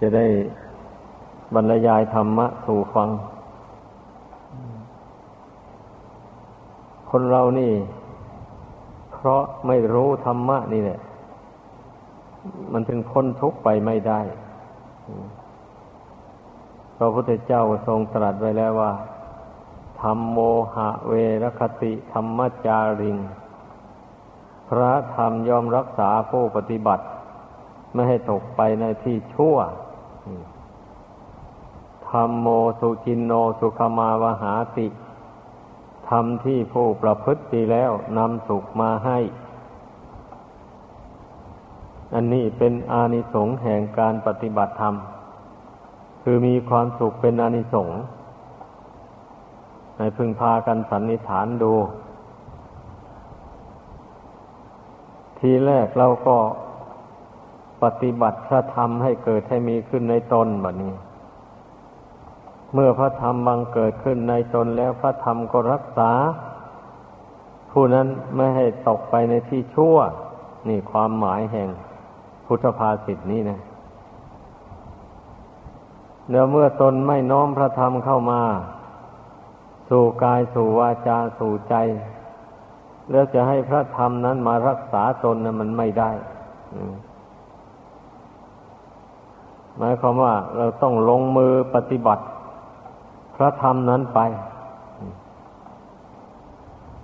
จะได้บรรยายธรรมะสู่ฟัง คนเรานี่ เพราะไม่รู้ธรรมะนี่แหละ มันถึงพ้นทุกข์ไปไม่ได้พระพุทธเจ้าทรงตรัสไว้แล้วว่าธรรมโมหะเวรคติธรรมจาริง พระธรรมยอมรักษาผู้ปฏิบัติ ไม่ให้ตกไปในที่ชั่ว ธรรมโมสุจินโนสุขมาวหาติธรรมที่ผู้ประพฤติแล้วนำสุขมาให้ อันนี้เป็นอานิสงส์แห่งการปฏิบัติธรรม คือมีความสุขเป็นอานิสงส์ให้พึงพากันสันนิษฐานดู ทีแรกเราก็ ปฏิบัติพระธรรมให้เกิดให้มีขึ้นในตนแบบนี้ เมื่อพระธรรมบังเกิดขึ้นในตนแล้วพระธรรมก็รักษา ผู้นั้นไม่ให้ตกไปในที่ชั่ว นี่ความหมายแห่งพุทธภาษิตนี้นะแล้วเมื่อตนไม่น้อมพระธรรมเข้ามา สู่กายสู่วาจาสู่ใจ แล้วจะให้พระธรรมนั้นมารักษาตนนะมันไม่ได้ หมายความว่าเราต้องลงมือปฏิบัติ พระธรรมนั้นไป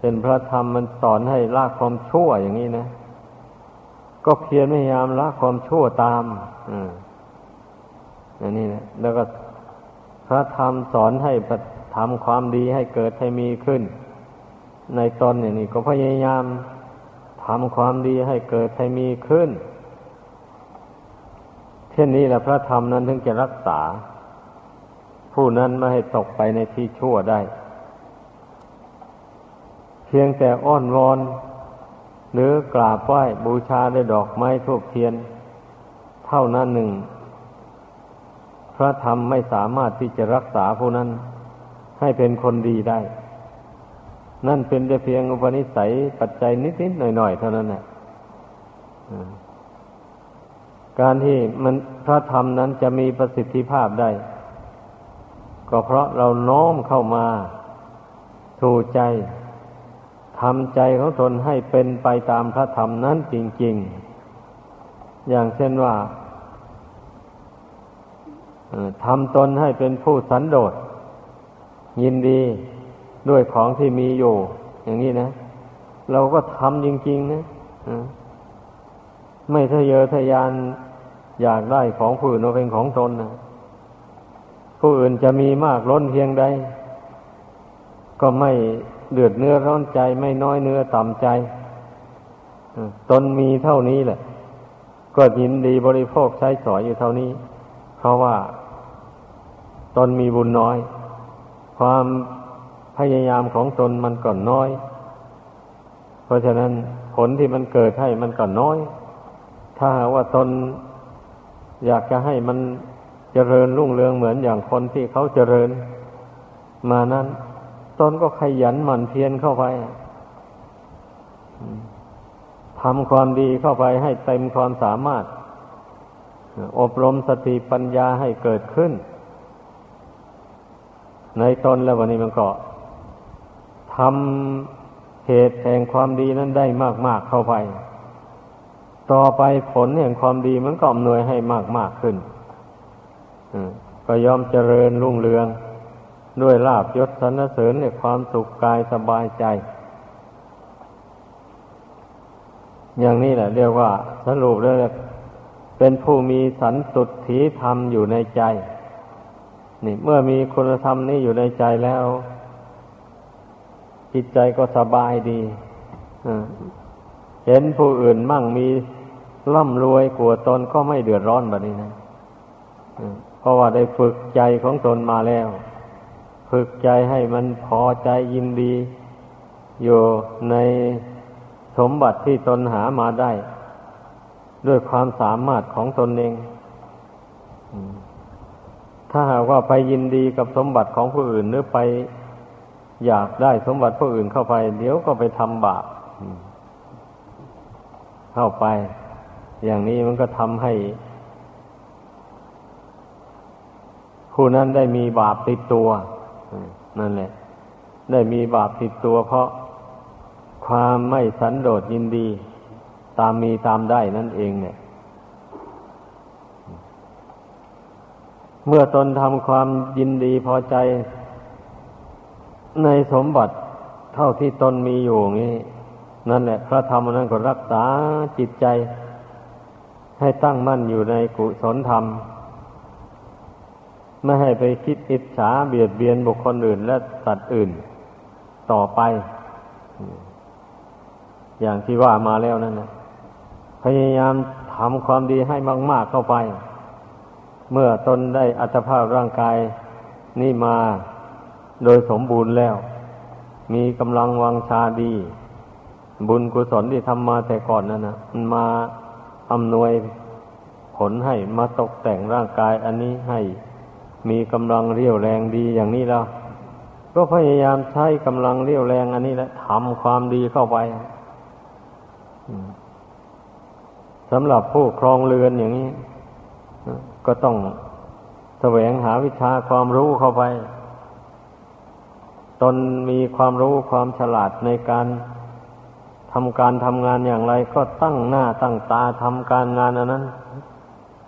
เป็นพระธรรมมันสอนให้ละความชั่วอย่างนี้นะ ก็เพียรพยายามละความชั่วตามอันนี้นะแล้วก็พระธรรมสอนให้ทำความดีให้เกิดให้มีขึ้น ในตนอย่างนี้ก็พยายามทำความดีให้เกิดให้มีขึ้น เช่นนี้แหละพระธรรมนั้นถึงจะรักษา ผู้นั้นไม่ให้ตกไปในที่ชั่วได้ เพียงแต่อ้อนวอน หรือกราบไหว้บูชาด้วยดอกไม้ทูบเทียน เท่านั้นหนึ่ง พระธรรมไม่สามารถที่จะรักษาผู้นั้นให้เป็นคนดีได้ นั่นเป็นแต่เพียงอุปนิสัยปัจจัยนิดๆหน่อยๆเท่านั้นแหละ การที่มันพระธรรมนั้นจะมีประสิทธิภาพได้ ก็เพราะเราน้อมเข้ามาถูใจทำใจของตนให้เป็นไปตามพระธรรมนั้นจริง ๆ อย่างเช่นว่าทำตนให้เป็นผู้สันโดษ ยินดีด้วยของที่มีอยู่ อย่างนี้นะ เราก็ทำจริง ๆ นะ ไม่ทะเยอทะยานอยากได้ของผู้อื่นเป็นของตนนะผู้อื่นจะมีมากล้นเพียงใด ก็ไม่เดือดเนื้อร้อนใจไม่น้อยเนื้อต่ำใจตนมีเท่านี้แหละ ก็ยินดีบริโภคใช้สอยอยู่เท่านี้ เพราะว่าตนมีบุญน้อย ความพยายามของตนมันก็น้อย เพราะฉะนั้นผลที่มันเกิดให้มันก็น้อย ถ้าหากว่าตนอยากจะให้มันเจริญรุ่งเรืองเหมือนอย่างคนที่เขาเจริญ มานั้นตนก็ขยันหมั่นเพียรเข้าไปทำความดีเข้าไปให้เต็มความสามารถ อบรมสติปัญญาให้เกิดขึ้น ในตนแล้ววันนี้มันก็ทำเหตุแห่งความดีนั้นได้มาก ๆเข้าไป ต่อไปผลแห่งความดีมันก็อำนวยให้มากๆขึ้นก็ยอมเจริญรุ่งเรือง ด้วยลาบยศสรรเสริญในความสุขกายสบายใจ อย่างนี้แหละเรียกว่าสรุปแล้วเป็นผู้มีสันตุถีธรรมอยู่ในใจ นี่ เมื่อมีคุณธรรมนี้อยู่ในใจแล้ว จิตใจก็สบายดีเห็นผู้อื่นมั่งมี ร่ำรวยกลัวตนก็ไม่เดือดร้อนแบบนี้นะเพราะว่าได้ฝึกใจของตนมาแล้ว ฝึกใจให้มันพอใจยินดี อยู่ในสมบัติที่ตนหามาได้ ด้วยความสามารถของตนเองถ้าหากว่าไปยินดีกับสมบัติของผู้อื่นหรือไปอยากได้สมบัติผู้อื่นเข้าไป เดี๋ยวก็ไปทำบาปเข้าไป อย่างนี้มันก็ทำให้ ผู้นั้นได้มีบาปติดตัวนั่นแหละ ได้มีบาปติดตัว เพราะความไม่สันโดษยินดี ตามมีตามได้นั่นเองเนี่ย เมื่อตนทำความยินดีพอใจในสมบัติเท่าที่ตนมีอยู่นี้ นั่นแหละพระธรรมนั้นก็รักษาจิตใจ ให้ตั้งมั่นอยู่ในกุศลธรรม ไม่ให้ไปคิดอิจฉาเบียดเบียนบุคคลอื่น และสัตว์อื่น ต่อไป อย่างที่ว่ามาแล้วนั่นนะพยายามทำความดีให้มาก ๆเข้าไป เมื่อตนได้อัตภาพร่างกายนี่มาโดยสมบูรณ์แล้ว มีกำลังวังชาดี บุญกุศลที่ทำมาแต่ก่อนนั่นนะมันมา อำนวยผลให้มาตกแต่งร่างกาย อันนี้ให้มีกำลังเรี่ยวแรงดีอย่างนี้แล้วก็พยายามใช้กำลังเรี่ยวแรง อันนี้แหละทำความดีเข้าไปสำหรับผู้ครองเรือนอย่างนี้ ก็ต้องแสวงหาวิชาความรู้เข้าไป ตนมีความรู้ความฉลาดในการ ทำการทำงานอย่างไรก็ตั้งหน้าตั้งตาทำการงานอันนั้น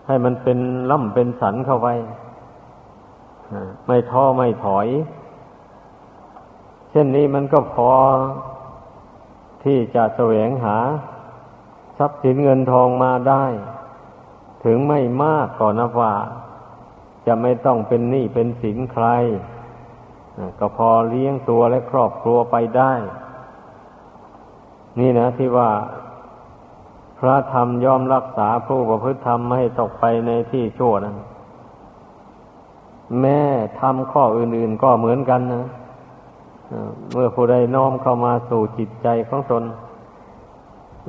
ให้มันเป็นล่ำเป็นสันเข้าไปไม่ท้อไม่ถอย เช่นนี้มันก็พอที่จะแสวงหา ทรัพย์สินเงินทองมาได้ ถึงไม่มากก่อนนะว่า จะไม่ต้องเป็นหนี้เป็นสินใคร ก็พอเลี้ยงตัวและครอบครัวไปได้ นี่นะที่ว่า พระธรรมย่อมรักษาผู้ประพฤติธรรมไม่ให้ตกไปในที่ชั่วนั้นแม่ทำข้ออื่นๆก็เหมือนกันนะเมื่อผู้ใดน้อมเข้ามาสู่จิตใจของตน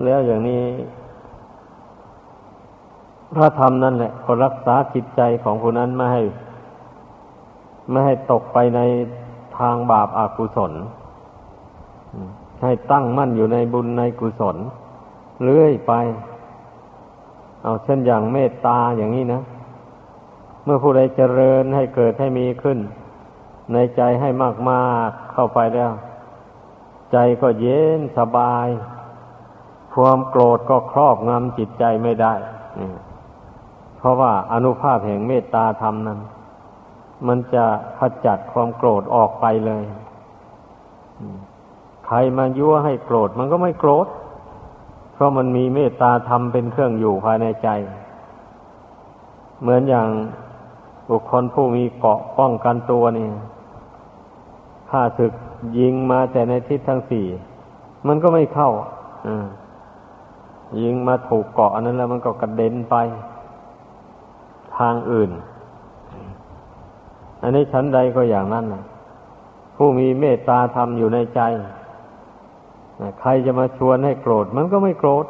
แล้วอย่างนี้ พระธรรมนั่นแหละก็รักษาจิตใจของผู้นั้นไม่ให้ ไม่ให้ตกไปในทางบาปอากุศล ให้ตั้งมั่นอยู่ในบุญในกุศลเรื่อยไป เอาเช่นอย่างเมตตาอย่างนี้นะ เมื่อผู้ใดเจริญให้เกิดให้มีขึ้น ในใจให้มากๆเข้าไปแล้ว ใจก็เย็นสบาย ความโกรธก็ครอบงำจิตใจไม่ได้ เพราะว่าอนุภาพแห่งเมตตาธรรมนั้น มันจะขจัดความโกรธออกไปเลย ใครมายั่วให้โกรธมันก็ไม่โกรธ เพราะมันมีเมตตาธรรมเป็นเครื่องอยู่ภายในใจ เหมือนอย่างบุคคลผู้มีเกาะป้องกันตัวนี่ข้าศึกยิงมาแต่ในทิศทั้งสี่มันก็ไม่เข้ายิงมาถูกเกาะอันนั้นแล้วมันก็กระเด็นไป ทางอื่น อันนี้ชั้นใดก็อย่างนั้นนะผู้มีเมตตาธรรมอยู่ในใจ ใครจะมาชวนให้โกรธมันก็ไม่โกรธ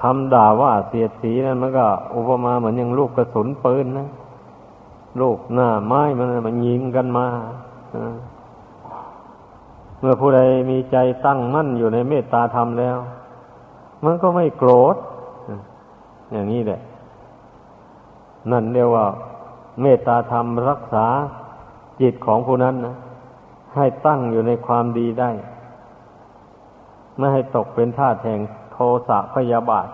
คำด่าว่าเสียดสีนั้นมันก็ อุปมาเหมือนอย่างลูกกระสุนปืนนะลูกหน้าไม้มันมันยิงกันมาเมื่อผู้ใดมีใจตั้งมั่นอยู่ในเมตตาธรรมแล้ว มันก็ไม่โกรธอย่างนี้แหละ นั่นเรียกว่า เมตตาธรรมรักษาจิตของผู้นั้นนะ ให้ตั้งอยู่ในความดีได้ ไม่ให้ตกเป็นท่าแทงโทสะพยาบาท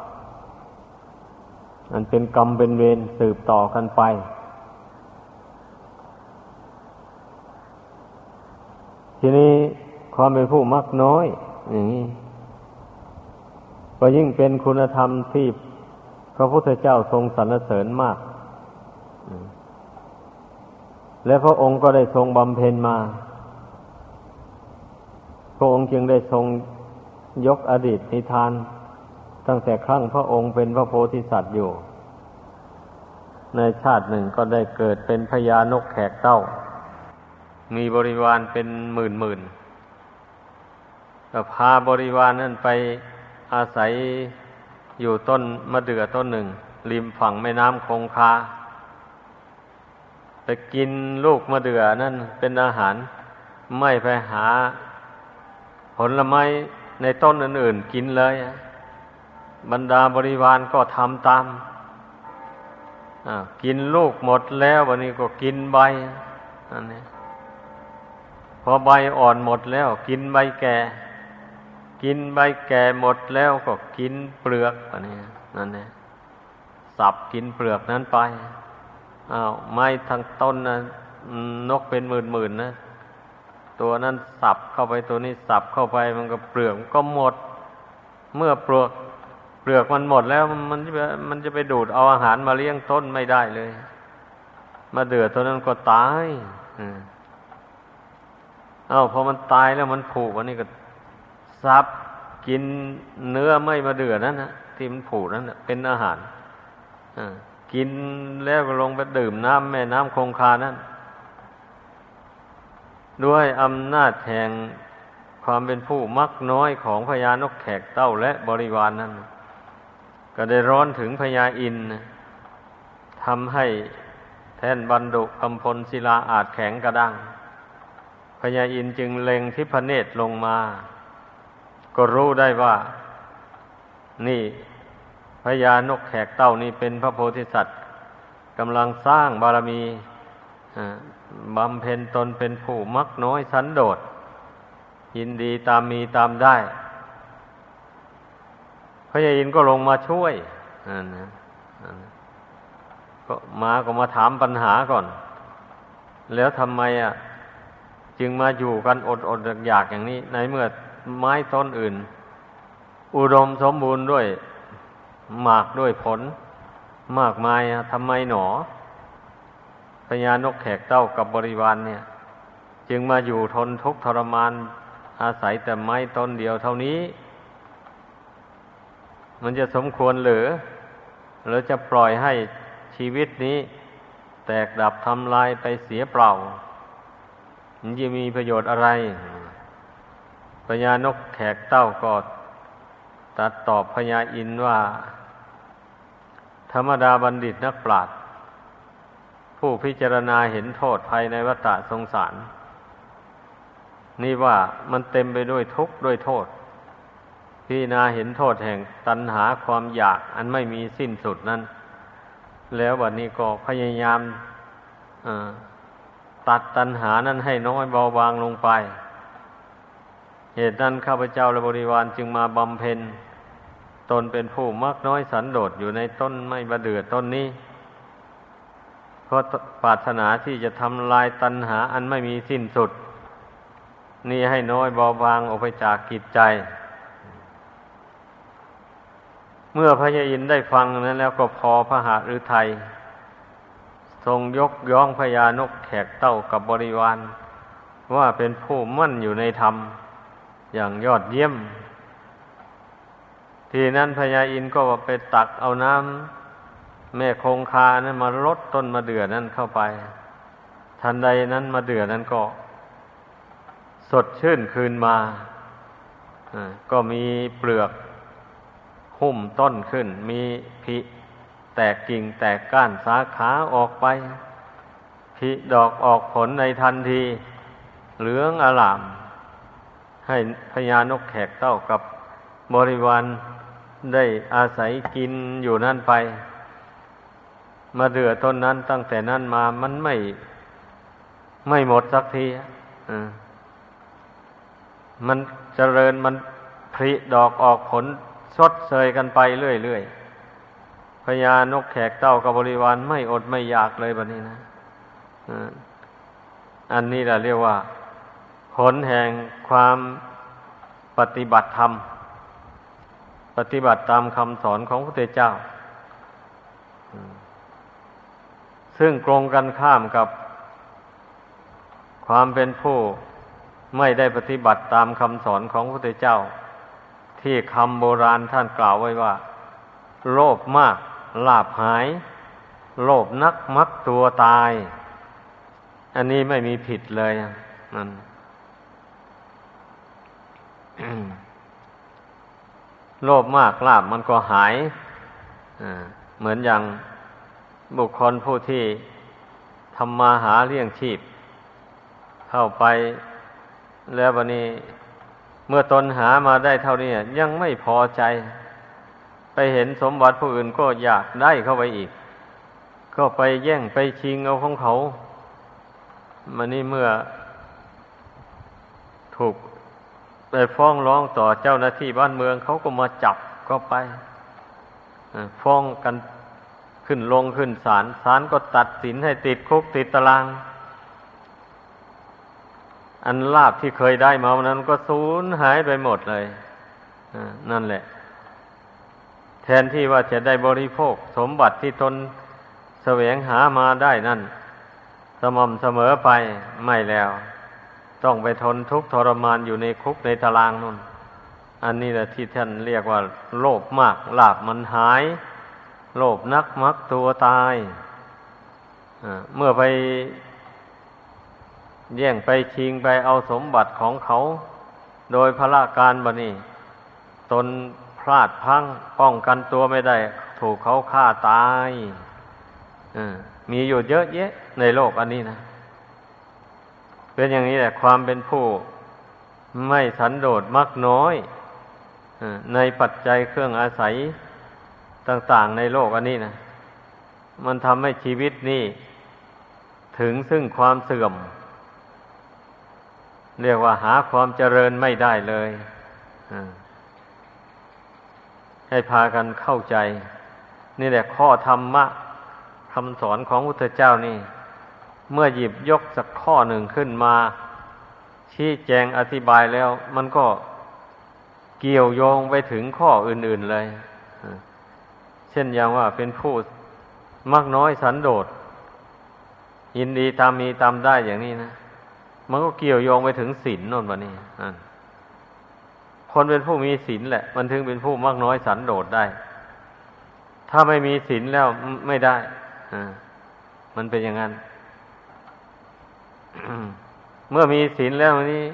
อันเป็นกรรมเป็นเวรสืบต่อกันไป ทีนี้ความเป็นผู้มักน้อย อย่างนี้ก็ยิ่งเป็นคุณธรรมที่พระพุทธเจ้าทรงสรรเสริญมาก และพระองค์ก็ได้ทรงบำเพ็ญมา พระองค์จึงได้ทรงยกอดีตนิทาน ตั้งแต่ครั้งพระองค์เป็นพระโพธิสัตว์อยู่ ในชาติหนึ่งก็ได้เกิดเป็นพญานกแขกเต้า มีบริวารเป็นหมื่นหมื่นก็พาบริวารนั้นไปอาศัยอยู่ต้นมะเดื่อต้นหนึ่ง ริมฝั่งแม่น้ำคงคาไปกินลูกมะเดื่อนั่นเป็นอาหารไม่ไปหา ผลไม้ในต้นอื่นๆกินเลยบรรดาบริวารก็ทำตามกินลูกหมดแล้ววันนี้ก็กินใบอันนี้พอใบอ่อนหมดแล้ว กินใบแก่ กินใบแก่หมดแล้วก็กินเปลือกอันนี้นั่นเองสับกินเปลือกนั้นไปอ้าวไม้ทั้งต้นนะนกเป็นหมื่นหมื่นนะ ตัวนั้นสับเข้าไปตัวนี้สับเข้าไปมันก็เปลือกก็หมด เมื่อเปลือกเปลือกมันหมดแล้วมันจะมันจะไปดูดเอาอาหารมาเลี้ยงต้นไม่ได้เลย มาเดือดตัวนั้นก็ตายเอาพอมันตายแล้วมันผูกวันนี้ก็ซับกินเนื้อไม่มาเดือดนั่นนะที่มันผูกนั่นเป็นอาหารกินแล้วก็ลงไปดื่มน้ำแม่น้ำคงคานั่น ด้วยอำนาจแห่งความเป็นผู้มักน้อยของพญานกแขกเต้าและบริวารนนั้น ก็ได้ร้อนถึงพญาอินทำให้แท่นบรรดุคำพลศิลาอาจแข็งกระด้างพญาอินจึงเล็งทิพเนตรลงมา ก็รู้ได้ว่า นี่พญานกแขกเต้านี่เป็นพระโพธิสัตว์กำลังสร้างบารมี บำเพ็ญตนเป็นผู้มักน้อยสันโดษ ยินดีตามมีตามได้พระยาอินก็ลงมาช่วยนะก็มาก็มาถามปัญหาก่อน แล้วทำไมอะ จึงมาอยู่กันอดอดอยากอย่างนี้ ในเมื่อไม้ต้นอื่น อุดมสมบูรณ์ด้วยหมากด้วยผล มากมายทำไมหนอ พญานกแขกเต้ากับบริวารเนี่ย จึงมาอยู่ทนทุกข์ทรมานอาศัยแต่ไม้ต้นเดียวเท่านี้ มันจะสมควรหรือหรือจะปล่อยให้ชีวิตนี้ แตกดับทำลายไปเสียเปล่า มันจะมีประโยชน์อะไรพญานกแขกเต้าก็ตัดตอบพญาอินว่า ธรรมดาบัณฑิตนักปราชญ์ ผู้พิจารณาเห็นโทษภายในวัฏสงสาร นี่ว่ามันเต็มไปด้วยทุกข์ด้วยโทษ พิจารณาเห็นโทษแห่งตัณหาความอยากอันไม่มีสิ้นสุดนั้น แล้ววันนี้ก็พยายามตัดตัณหานั้นให้น้อยเบาบางลงไป เหตุนั้นข้าพเจ้าและบริวารจึงมาบำเพ็ญตนเป็นผู้มักน้อยสันโดษอยู่ในต้นไม้บะเดือต้นนี้ ราะปรารถนาที่จะทำลายตัณหาอันไม่มีสิ้นสุด นี่ให้น้อยเบาบางออกไปจากกิจใจ เมื่อพระยาอินได้ฟังนั้นแล้วก็พอพระหฤทัยทรงยกย่องพญานกแขกเต้ากับบริวาร ว่าเป็นผู้มั่นอยู่ในธรรม อย่างยอดเยี่ยม ทีนั้นพญาอินก็ไปตักเอาน้ำ แม่คงคานั้นมาลดต้นมะเดื่อนั้นเข้าไป ทันใดนั้นมะเดื่อนั้นก็ สดชื่นคืนมาก็มีเปลือกหุ้มต้นขึ้น มีพิแตกกิ่งแตกก้านสาขาออกไปพิดอกออกผลในทันที เหลืองอลาม ให้พญานกแขกเต้ากับบริวารได้อาศัยกินอยู่นั่นไป มาเดือต้นนั้นตั้งแต่นั้นมามันไม่ไม่หมดสักทีมันเจริญมันผลิดอกออกผลสดเสยกันไปเรื่อยๆพญานกแขกเต้ากับบริวารไม่อดไม่อยากเลยแบบนี้นะอันนี้แหละเรียกว่า ผลแห่งความปฏิบัติธรรม ปฏิบัติตามคำสอนของพระพุทธเจ้า ซึ่งตรงกันข้ามกับ ความเป็นผู้ไม่ได้ปฏิบัติตามคำสอนของพระพุทธเจ้า ที่คำโบราณท่านกล่าวไว้ว่า โลภมากลาบหาย โลภนักมักตัวตาย อันนี้ไม่มีผิดเลยนั่นโลภมากลาบมันก็หาย เหมือนอย่าง บุคคลผู้ที่ทำมาหาเลี้ยงชีพ เข้าไปแล้ววันนี้ เมื่อตนหามาได้เท่านี้ยังไม่พอใจ ไปเห็นสมบัติผู้อื่นก็อยากได้เข้าไปอีก ก็ไปแย่งไปชิงเอาของเขามันนี่เมื่อ ถูกไปฟ้องร้องต่อเจ้าหน้าที่บ้านเมืองเขาก็มาจับก็ไปฟ้องกัน ขึ้นลงขึ้นศาลศาลก็ตัดสินให้ติดคุกติดตาราง อันลาบที่เคยได้มาวันนั้นก็สูญหายไปหมดเลยนั่นแหละ แทนที่ว่าจะได้บริโภค สมบัติที่ตนแสวงหามาได้นั่น สม่ำเสมอไปไม่แล้ว ต้องไปทนทุกข์ทรมานอยู่ในคุกในตารางนู่น อันนี้แหละที่ท่านเรียกว่า โลภมากลาบมันหาย โลภนักมักตัวตายเมื่อไปแย่งไปชิงไปเอาสมบัติของเขา โดยพระการบนี้ ตนพลาดพังป้องกันตัวไม่ได้ ถูกเขาฆ่าตายมีอยู่เยอะแยะ ในโลกอันนี้นะเป็นอย่างนี้แหละความเป็นผู้ไม่สันโดษมักน้อยในปัจจัยเครื่องอาศัย ต่างๆในโลกอันนี้นะมันทำให้ชีวิตนี้ถึงซึ่งความเสื่อม เรียกว่าหาความเจริญไม่ได้เลยให้พากันเข้าใจ นี่แหละข้อธรรมะคำสอนของพุทธเจ้านี่ เมื่อหยิบยกสักข้อหนึ่งขึ้นมา ชี้แจงอธิบายแล้ว มันก็เกี่ยวโยงไปถึงข้ออื่น ๆเลย เช่นอย่างว่าเป็นผู้มากน้อยสันโดษยินดีตามมีตามได้อย่างนี้นะ มันก็เกี่ยวโยงไปถึงศีลนนวะนี่คนเป็นผู้มีศีลแหละ มันถึงเป็นผู้มากน้อยสันโดษได้ ถ้าไม่มีศีลแล้วไม่ได้มันเป็นอย่างนั้น เมื่อมีศีลแล้วนี้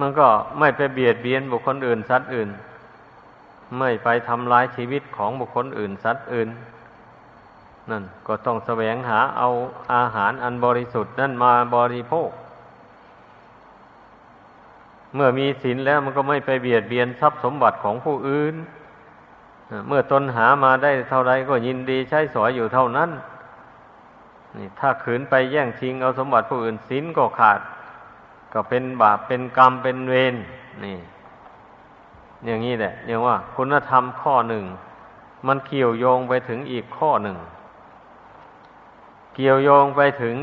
มันก็ไม่ไปเบียดเบียนบุคคลอื่นสัตว์อื่น ไม่ไปทำลายชีวิตของบุคคลอื่นสัตว์อื่น นั่นก็ต้องแสวงหาเอาอาหารอันบริสุทธิ์นั่นมาบริโภค เมื่อมีศีลแล้วมันก็ไม่ไปเบียดเบียนทรัพย์สมบัติของผู้อื่น เมื่อตนหามาได้เท่าไรก็ยินดีใช้สอยอยู่เท่านั้นนี่ถ้าขืนไปแย่งชิงเอาสมบัติผู้อื่นสินก็ขาด ก็เป็นบาปเป็นกรรมเป็นเวรนี่ อย่างนี้แหละอย่างว่า คุณธรรมข้อหนึ่ง มันเกี่ยวโยงไปถึงอีกข้อหนึ่ง เกี่ยวโยงไปถึง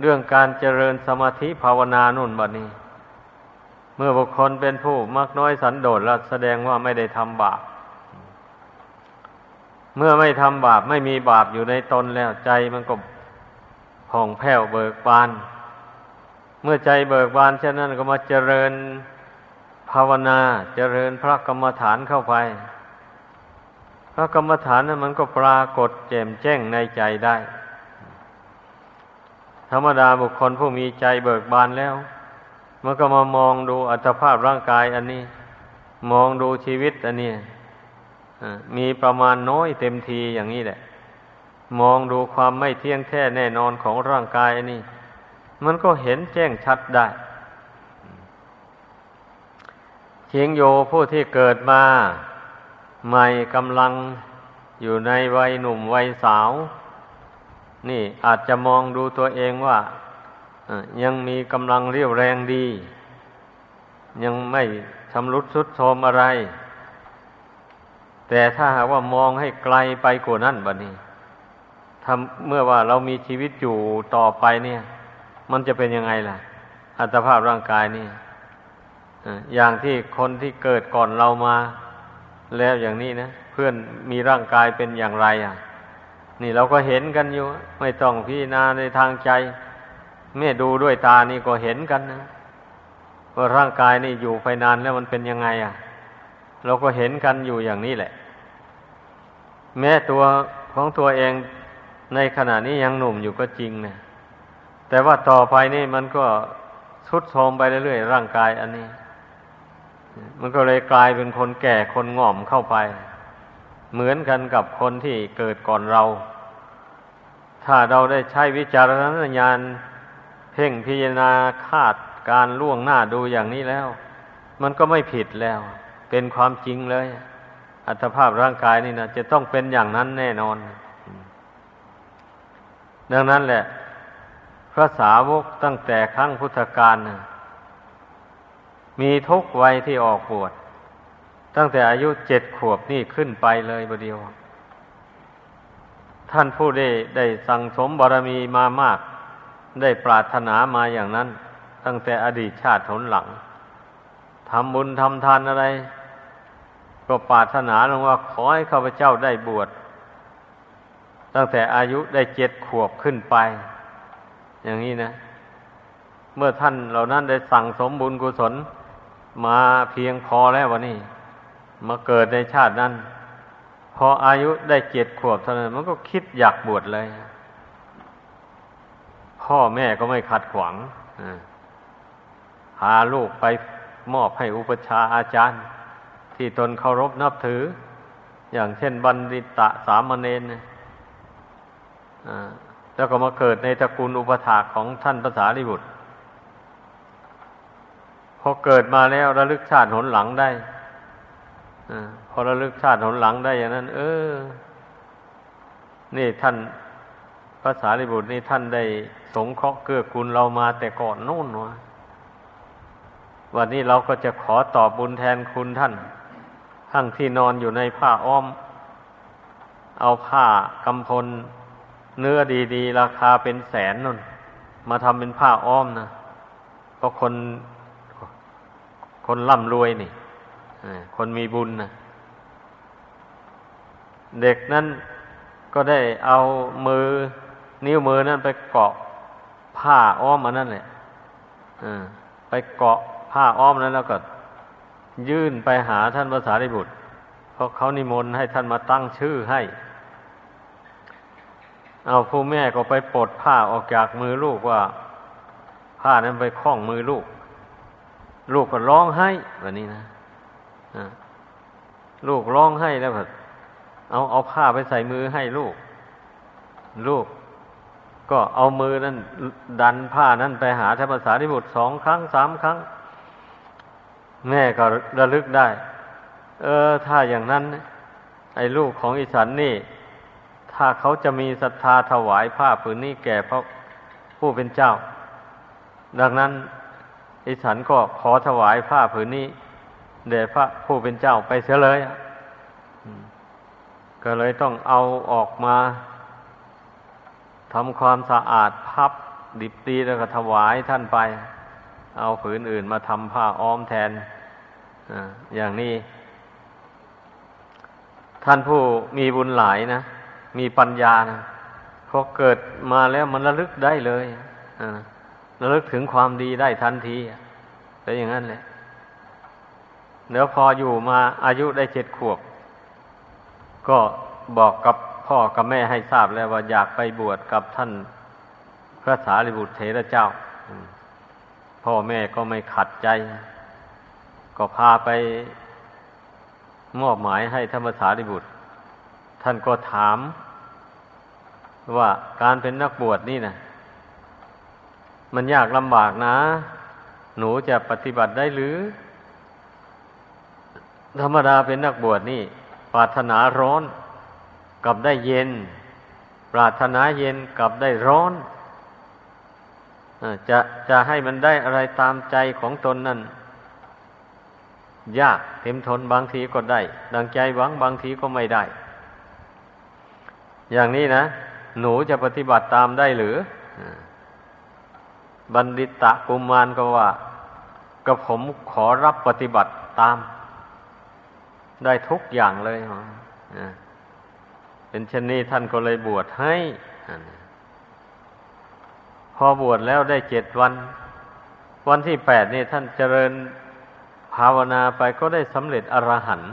เรื่องการเจริญสมาธิภาวนานุ่นบัดนี้ เมื่อบุคคลเป็นผู้มักน้อยสันโดษแล้วแสดงว่าไม่ได้ทำบาป เมื่อไม่ทำบาปไม่มีบาปอยู่ในตนแล้วใจมันก็ผ่องแผ้วเบิกบาน เมื่อใจเบิกบานเช่นนั้นก็มาเจริญ ภาวนาเจริญพระกรรมฐานเข้าไป พระกรรมฐานนั้นมันก็ปรากฏแจ่มแจ้งในใจได้ ธรรมดาบุคคลผู้มีใจเบิกบานแล้ว มันก็มามองดูอัตภาพร่างกายอันนี้ มองดูชีวิตอันนี้มีประมาณน้อยเต็มทีอย่างนี้แหละ มองดูความไม่เที่ยงแท้แน่นอนของร่างกายอันนี้ มันก็เห็นแจ้งชัดได้เชียงโยผู้ที่เกิดมา ใหม่กำลังอยู่ในวัยหนุ่มวัยสาว นี่อาจจะมองดูตัวเองว่ายังมีกำลังเรียวแรงดี ยังไม่ชำรุดสุดโทมอะไร แต่ถ้าหากว่ามองให้ไกลไปกว่านั้นบัดนี้ทำเมื่อว่าเรามีชีวิตอยู่ต่อไปเนี่ย มันจะเป็นยังไงล่ะ อัตภาพร่างกายนี่ อย่างที่คนที่เกิดก่อนเรามาแล้วอย่างนี้นะ เพื่อนมีร่างกายเป็นอย่างไรอะ นี่เราก็เห็นกันอยู่ ไม่ต้องพิจารณาในทางใจเมื่อดูด้วยตานี่ก็เห็นกันนะว่าร่างกายนี่อยู่ไปนานแล้วมันเป็นยังไงอะ เราก็เห็นกันอยู่อย่างนี้แหละ แม้ตัวของตัวเองในขณะนี้ยังหนุ่มอยู่ก็จริงนะแต่ว่าต่อไปนี่มันก็ทุดโทรมไปเรื่อยๆร่างกายอันนี้ มันก็เลยกลายเป็นคนแก่คนง่อมเข้าไป เหมือนกันกับคนที่เกิดก่อนเรา ถ้าเราได้ใช้วิจารณญาณเพ่งพิจารณาคาดการล่วงหน้าดูอย่างนี้แล้ว มันก็ไม่ผิดแล้ว เป็นความจริงเลย อัตภาพร่างกายนี่นะจะต้องเป็นอย่างนั้นแน่นอน ดังนั้นแหละ พระสาวกตั้งแต่ครั้งพุทธกาลนะ มีทุกวัยที่ออกบวชตั้งแต่อายุเจ็ดขวบนี่ขึ้นไปเลยบเดียว ท่านผู้ได้ได้สั่งสมบารมีมามาก ได้ปรารถนามาอย่างนั้น ตั้งแต่อดีตชาติหนหลังทำบุญทำทานอะไร ก็ปรารถนาลงว่าขอให้ข้าพเจ้าได้บวชตั้งแต่อายุได้เจ็ดขวบขึ้นไป อย่างนี้นะ เมื่อท่านเหล่านั้นได้สั่งสมบุญกุศล มาเพียงพอแล้ววะนี่ มาเกิดในชาตินั้น พออายุได้เจ็ดขวบเท่านั้น มันก็คิดอยากบวชเลย พ่อแม่ก็ไม่ขัดขวางพาลูกไปมอบให้อุปชาอาจารย์ ที่ตนเคารพนับถือ อย่างเช่นบัณฑิตะสามเณรแล้วก็มาเกิดในตระกูลอุปถาของท่านภาษาลิบุตร พอเกิดมาแล้วระลึกชาติหนหลังได้อพอระลึกชาติหนหลังได้อย่างนั้น เออ นี่ท่านภาษาลิบุตรนี่ท่านได้สงเคราะห์เกื้อกูลเรามาแต่ก่อนโน่นวะวันนี้เราก็จะขอตอบบุญแทนคุณท่านทั้งที่นอนอยู่ในผ้าอ้อม เอาผ้ากำพล เนื้อดี ๆ ราคาเป็นแสนนนมาทำเป็นผ้าอ้อมนะก็คน คนร่ำรวยนี่คนมีบุญนะเด็กนั้นก็ได้เอามือ นิ้วมือนั่นไปเกาะผ้าอ้อมอันนั้นแหละไปเกาะผ้าอ้อมนั้นแล้วก็ ยื่นไปหาท่านภาษาริบุตร เพราะเขานิมนต์ให้ท่านมาตั้งชื่อให้ เอาผู้แม่ก็ไปปลดผ้าออกจากมือลูกว่า ผ้านั้นไปคล้องมือลูก ลูกก็ร้องไห้แบบนี้นะลูกร้องไห้แล้วแบบเอาเอาผ้าไปใส่มือให้ลูก ลูก ก็เอามือนั้นดันผ้านั้นไปหาท่าภาษาริบุตรสองครั้งสามครั้ง แม่ก็ระลึกได้ เออ ถ้าอย่างนั้น ไอ้ลูกของอิสันนี่ ถ้าเขาจะมีศรัทธาถวายผ้าผืนนี้แก่พระผู้เป็นเจ้า ดังนั้น อิสันก็ขอถวายผ้าผืนนี้แด่พระผู้เป็นเจ้าไปเสียเลยก็เลยต้องเอาออกมาทำความสะอาดพับดิบดีแล้วก็ถวายท่านไป เอาผืนอื่นมาทำผ้าอ้อมแทนออย่างนี้ ท่านผู้มีบุญหลายนะ มีปัญญานะพอเกิดมาแล้วมันระลึกได้เลย ระลึกถึงความดีได้ทันทีเป็นอย่างนั้นเลยเดี๋ยวพออยู่มาอายุได้เจ็ดขวบ ก็บอกกับพ่อกับแม่ให้ทราบแล้วว่าอยากไปบวชกับท่านพระสารีบุตรเถระเจ้า พ่อแม่ก็ไม่ขัดใจ ก็พาไปมอบหมายให้ธรรมสารีบุตร ท่านก็ถามว่าการเป็นนักบวชนี่นะ มันยากลำบากนะ หนูจะปฏิบัติได้หรือ ธรรมดาเป็นนักบวชนี่ ปรารถนาร้อนกับได้เย็น ปรารถนาเย็นกับได้ร้อนจะจะให้มันได้อะไรตามใจของตนนั่น ยากเต็มทนบางทีก็ได้ ดังใจหวังบางทีก็ไม่ได้ อย่างนี้นะ หนูจะปฏิบัติตามได้หรือ บัณฑิตะกุมารก็ว่า ก็ผมขอรับปฏิบัติตาม ได้ทุกอย่างเลยเป็นเช่นนี้ท่านก็เลยบวชให้ พอบวชแล้วได้เจ็ดวัน วันที่แปดนี่ท่านเจริญภาวนาไปก็ได้สำเร็จอรหันต์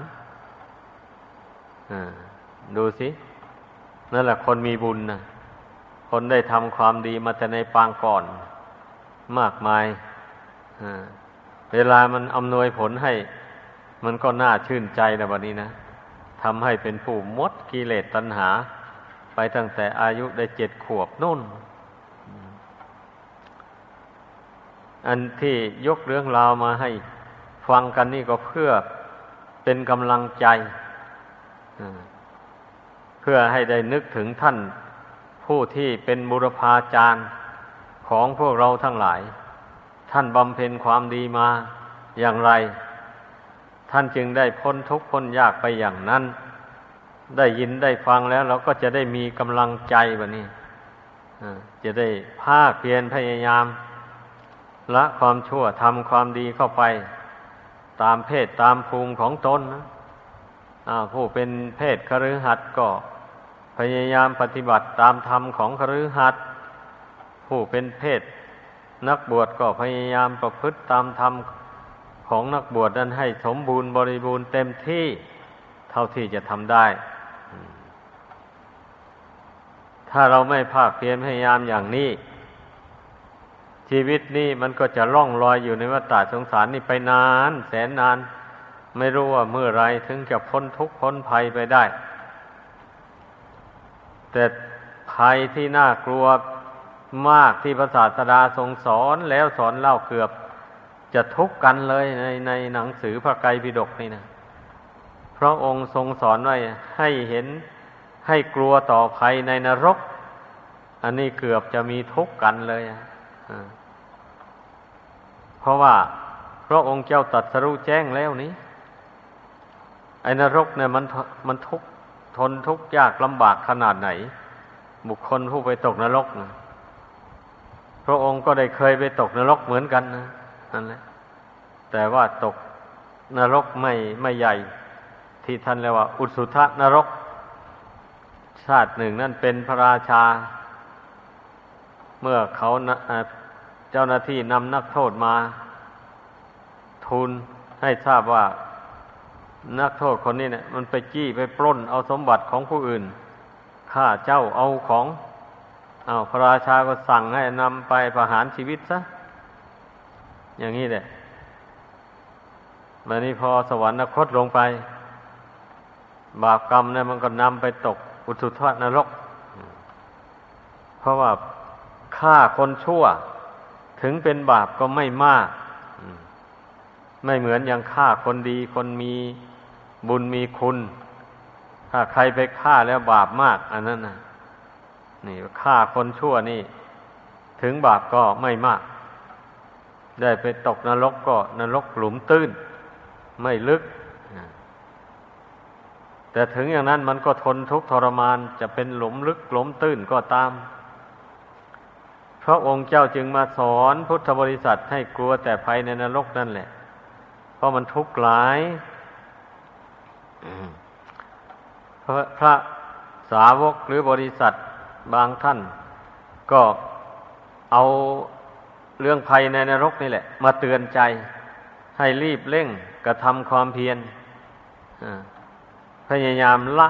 ดูสิ นั่นแหละคนมีบุญนะคนได้ทำความดีมาแต่ในปางก่อน มากมาย เวลามันอำนวยผลให้ มันก็น่าชื่นใจนะวันนี้นะทำให้เป็นผู้มดกิเลสตัณหา ไปตั้งแต่อายุได้เจ็ดขวบนุ่น อันที่ยกเรื่องราวมาให้ฟังกันนี่ก็เพื่อเป็นกำลังใจ เพื่อให้ได้นึกถึงท่านผผู้ที่เป็นบุรพาจารย์ ของพวกเราทั้งหลาย ท่านบำเพ็ญความดีมาอย่างไร ท่านจึงได้พ้นทุกข์พ้นยากไปอย่างนั้น ได้ยินได้ฟังแล้วเราก็จะได้มีกำลังใจแบบนี้จะได้ภาคเพียรพยายาม ละความชั่วทำความดีเข้าไป ตามเพศตามภูมิของตนนะผู้เป็นเพศคฤหัสถ์ก็พยายามปฏิบัติตามธรรมของคฤหัสถ์ ผู้เป็นเพศ นักบวชก็พยายามประพฤติตามธรรมของนักบวชนั้นให้สมบูรณ์บริบูรณ์เต็มที่เท่าที่จะทำได้ ถ้าเราไม่ภาคเพียรพยายามอย่างนี้ ชีวิตนี้มันก็จะล่องลอยอยู่ในวัฏสงสารนี่ไปนาน แสนนาน ไม่รู้ว่าเมื่อไรถึงจะพ้นทุกข์พ้นภัยไปได้ แต่ภัยที่น่ากลัว มากที่พระศาสดาทรงสอนแล้วสอนเล่าเกือบจะทุกกันเลยในในหนังสือพระไกรปิฎกนี่นะพระองค์ทรงสอนไว้ให้เห็นให้กลัวต่อภัยในนรก อันนี้เกือบจะมีทุกกันเลยเพราะว่าพระองค์เจ้าตัดสรู้แจ้งแล้วนี้ ไอ้นรกเนี่ยมันมันทุกทนทุกยากลำบากขนาดไหน บุคคลผู้ไปตกนรกนะ ระองค์ก็ได้เคยไปตกนรกเหมือนกันนะนั่นแหละแต่ว่าตกนรกไม่ไม่ใหญ่ ที่ท่านเรียกว่า อุสุทะนรก ชาติหนึ่งนั่นเป็นพระราชา เมื่อเขาเจ้าหน้าที่นำนักโทษมาทูลให้ทราบว่านักโทษคนนี้เนี่ย มันไปจี้ไปปล้นเอาสมบัติของผู้อื่นข้าเจ้าเอาของ อาพระราชาก็สั่งให้นำไปประหารชีวิตซะ อย่างนี้แหละมันนี้พอสวรรคตลงไป บาปกรรมเนี่ยมันก็นำไปตกอุทุทวนรก เพราะว่าฆ่าคนชั่ว ถึงเป็นบาปก็ไม่มาก ไม่เหมือนอย่างฆ่าคนดีคนมีบุญมีคุณ ถ้าใครไปฆ่าแล้วบาปมาก อันนั้นนะ นี่ฆ่าคนชั่วนี่ ถึงบาปก็ไม่มาก ได้ไปตกนรกก็นรกหลุมตื้น ไม่ลึก แต่ถึงอย่างนั้นมันก็ทนทุกข์ทรมานจะเป็นหลุมลึกหลุมตื้นก็ตาม พระองค์เจ้าจึงมาสอนพุทธบริษัทให้กลัวแต่ภัยในนรกนั่นแหละ เพราะมันทุกข์หลายพระสาวกหรือบริษัท บางท่านก็เอาเรื่องภัยในนรกนี่แหละ มาเตือนใจให้รีบเร่งกระทำความเพียรพยายามละ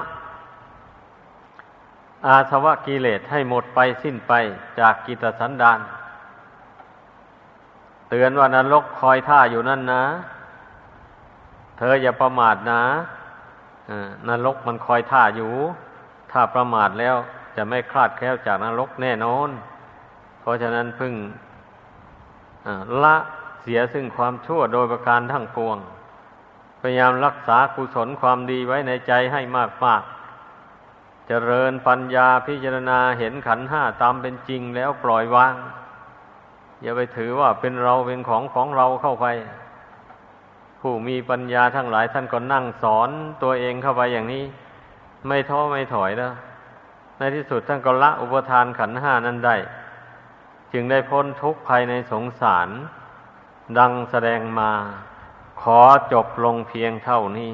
อาสวะกิเลสให้หมดไปสิ้นไปจากกิตสันดาน เตือนว่านรกคอยท่าอยู่นั่นนะ เธออย่าประมาทนะนรกมันคอยท่าอยู่ ถ้าประมาทแล้ว จะไม่คลาดแคล้วจากนรกแน่นอน เพราะฉะนั้นพึ่งละเสียซึ่งความชั่วโดยประการทั้งปวง พยายามรักษากุศลความดีไว้ในใจให้มากมากเจริญปัญญาพิจารณาเห็นขันห้าตามเป็นจริงแล้วปล่อยวาง อย่าไปถือว่าเป็นเราเป็นของของเราเข้าไป ผู้มีปัญญาทั้งหลายท่านก็นั่งสอนตัวเองเข้าไปอย่างนี้ ไม่ท้อไม่ถอยแล้ว ในที่สุดท่านก็ละอุปทานขันห้านั้นได้ จึงได้พ้นทุกข์ภายในสงสาร ดังแสดงมา ขอจบลงเพียงเท่านี้